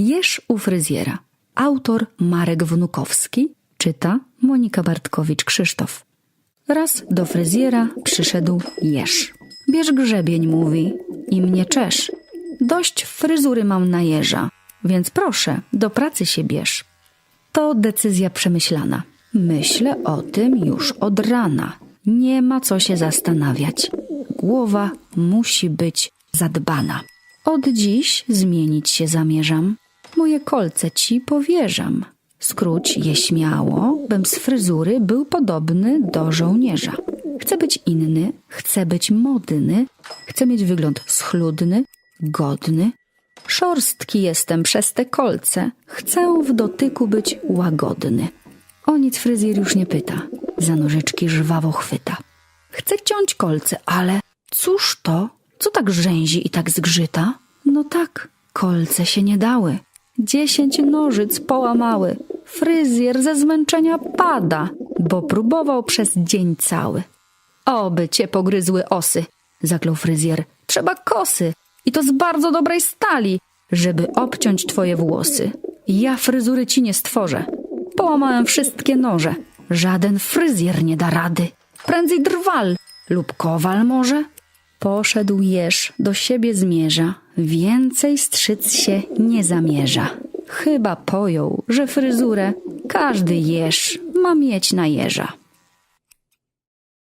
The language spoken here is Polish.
Jesz u fryzjera. Autor Marek Wnukowski, czyta Monika Bartkowicz-Krzysztof. Raz do fryzjera przyszedł Jerz. Bierz grzebień, mówi, i mnie czesz. Dość fryzury mam na jeża, więc proszę, do pracy się bierz. To decyzja przemyślana. Myślę o tym już od rana. Nie ma co się zastanawiać. Głowa musi być zadbana. Od dziś zmienić się zamierzam. Moje kolce ci powierzam. Skróć je śmiało, bym z fryzury był podobny do żołnierza. Chcę być inny, chcę być modny, chcę mieć wygląd schludny, godny. Szorstki jestem przez te kolce, chcę w dotyku być łagodny. O nic fryzjer już nie pyta, za nożyczki żwawo chwyta. Chcę ciąć kolce, ale cóż to? Co tak rzęzi i tak zgrzyta? No tak, kolce się nie dały. Dziesięć nożyc połamały. Fryzjer ze zmęczenia pada, bo próbował przez dzień cały. Oby cię pogryzły osy, zaklął fryzjer. Trzeba kosy i to z bardzo dobrej stali, żeby obciąć twoje włosy. Ja fryzury ci nie stworzę. Połamałem wszystkie noże. Żaden fryzjer nie da rady. Prędzej drwal lub kowal może? Poszedł jeż, do siebie zmierza. Więcej strzyc się nie zamierza. Chyba pojął, że fryzurę każdy jeż ma mieć na jeża.